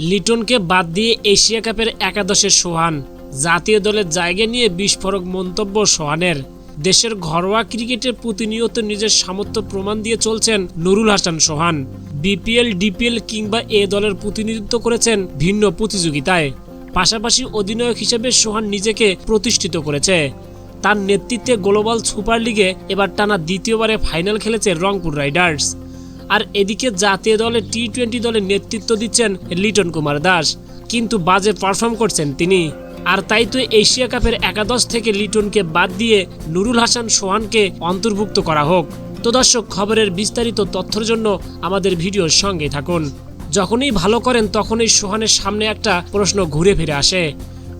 লিটনকে বাদ দিয়ে এশিয়া কাপের একাদশের সোহান। জাতীয় দলের জায়গা নিয়ে বিস্ফোরক মন্তব্য সোহানের। দেশের ঘরোয়া ক্রিকেটে প্রতিনিয়ত নিজের সামর্থ্য প্রমাণ দিয়ে চলছেন নুরুল হাসান সোহান। বিপিএল, ডিপিএল কিংবা এ দলের প্রতিনিধিত্ব করেছেন ভিন্ন প্রতিযোগিতায়। পাশাপাশি অধিনায়ক হিসেবে সোহান নিজেকে প্রতিষ্ঠিত করেছে। তার নেতৃত্বে গ্লোবাল সুপার লিগে এবার টানা দ্বিতীয়বারে ফাইনাল খেলেছে রংপুর রাইডার্স। আর এদিকে জাতীয় দলে টি টোয়েন্টি দলে নেতৃত্ব দিচ্ছেন লিটন কুমার দাস। কিন্তু বাজে পারফর্ম করছেন তিনি। আর তাই তো এশিয়া কাপের একাদশ থেকে লিটনকে বাদ দিয়ে নুরুল হাসান সোহানকে অন্তর্ভুক্ত করা হোক। তো দর্শক, খবরের বিস্তারিত তথ্যের জন্য আমাদের ভিডিওর সঙ্গে থাকুন। যখনই ভালো করেন, তখনই সোহানের সামনে একটা প্রশ্ন ঘুরে ফিরে আসে।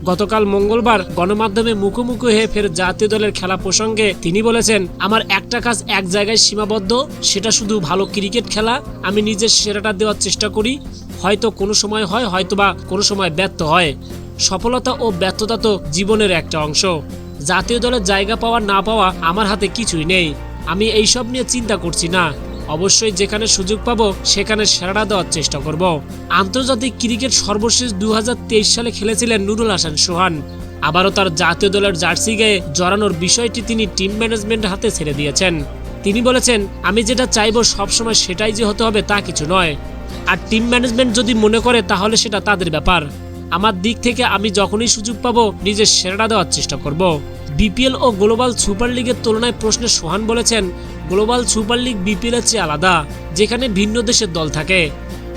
গতকাল মঙ্গলবার গণমাধ্যমে মুখোমুখি হয়ে ফের জাতীয় দলের খেলা প্রসঙ্গে তিনি বলেছেন, আমার একটা কাজ এক জায়গায় সীমাবদ্ধ, সেটা শুধু ভালো ক্রিকেট খেলা। আমি নিজের সেরাটা দেওয়ার চেষ্টা করি। হয়তো কোনো সময় হয়, হয়তোবা কোনো সময় ব্যর্থ হয়। সফলতা ও ব্যর্থতা তো জীবনের একটা অংশ। জাতীয় দলের জায়গা পাওয়া না পাওয়া আমার হাতে কিছুই নেই। আমি এইসব নিয়ে চিন্তা করছি না। অবশ্যই যেখানে সুযোগ পাবো, সেখানে সেরাটা দেওয়ার চেষ্টা করব। আন্তর্জাতিক ক্রিকেট সর্বশেষ দু হাজার তেইশ সালে খেলেছিলেন নুরুল হাসান সোহান। আবারও তার জাতীয় দলের জার্সি গায়ে জড়ানোর বিষয়টি তিনি টিম ম্যানেজমেন্ট হাতে ছেড়ে দিয়েছেন। তিনি বলেছেন, আমি যেটা চাইব সবসময় সেটাই যে হতে হবে তা কিছু নয়। আর টিম ম্যানেজমেন্ট যদি মনে করে, তাহলে সেটা তাদের ব্যাপার। আমার দিক থেকে আমি যখনই সুযোগ পাবো নিজের সেরাটা দেওয়ার চেষ্টা করব। বিপিএল ও গ্লোবাল সুপার লিগের তুলনায় প্রশ্নে সোহান বলেছেন গ্লোবাল সুপার লিগ বিপিএল এর চেয়ে আলাদা, যেখানে ভিন্ন দেশের দল থাকে।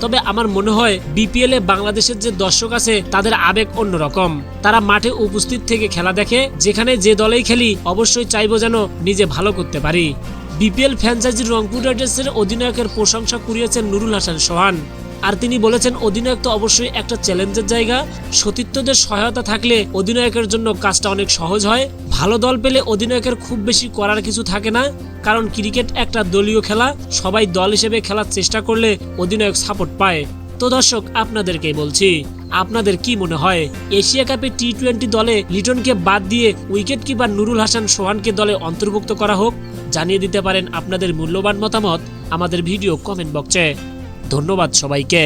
তবে আমার মনে হয় বিপিএল বাংলাদেশের যে দর্শক আছে, তাদের আবেগ অন্যরকম। তারা মাঠে উপস্থিত থেকে খেলা দেখে, যেখানে যে দলেই খেলি, অবশ্যই চাইব যেন নিজে ভালো করতে পারি। বিপিএল ফ্র্যাঞ্চাইজি রংপুর রাইডার্সের অধিনায়কের প্রশংসা কুড়িয়েছেন নুরুল হাসান সোহান। আর তিনি বলেছেন, অধিনায়ক তো অবশ্যই একটা চ্যালেঞ্জের জায়গা। সতীর্থদের সহায়তা থাকলে অধিনায়কের জন্য কাজটা অনেক সহজ হয়। ভালো দল পেলে অধিনায়কের খুব বেশি করার কিছু থাকে না। কারণ ক্রিকেট একটা দলীয় খেলা। সবাই দল হিসেবে খেলার চেষ্টা করলে অধিনায়ক সাপোর্ট পায়। তো দর্শক, আপনাদেরকেই বলছি, আপনাদের কি মনে হয়? এশিয়া কাপে টি টোয়েন্টি দলে লিটনকে বাদ দিয়ে উইকেট কিপার নুরুল হাসান সোহানকে দলে অন্তর্ভুক্ত করা হোক? জানিয়ে দিতে পারেন আপনাদের মূল্যবান মতামত আমাদের ভিডিও কমেন্ট বক্সে। ধন্যবাদ সবাইকে।